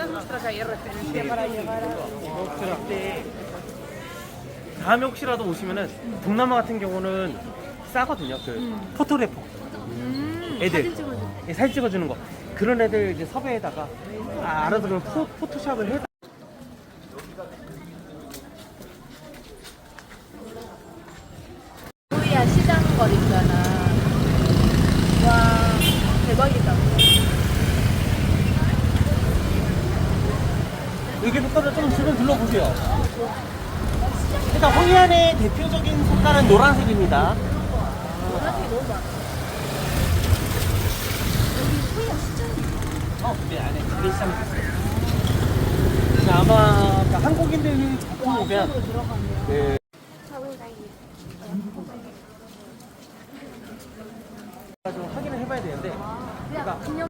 esta es nuestra calle referencia para llegar a... 다음에 혹시라도 오시면은 동남아 같은 경우는 싸거든요. 그 포토래퍼 음, 애들. 사진 찍어줘. 예, 사진 찍어주는 거 그런 애들 이제 섭외에다가 아, 알아서 그럼 포, 포토샵을 해. 코리아 시장 거리잖아. 와, 대박이다. 여기부터는 좀 주변 둘러보세요. 일단 호이안의 대표적인 색깔은 노란색입니다. 노란색이 너무 많아. 여기 시장이 어, 네, 안에 가게 시장이 있어요. 아마 그 한국인들이 보통 오면. 그좀 확인을 해봐야 되는데 그냥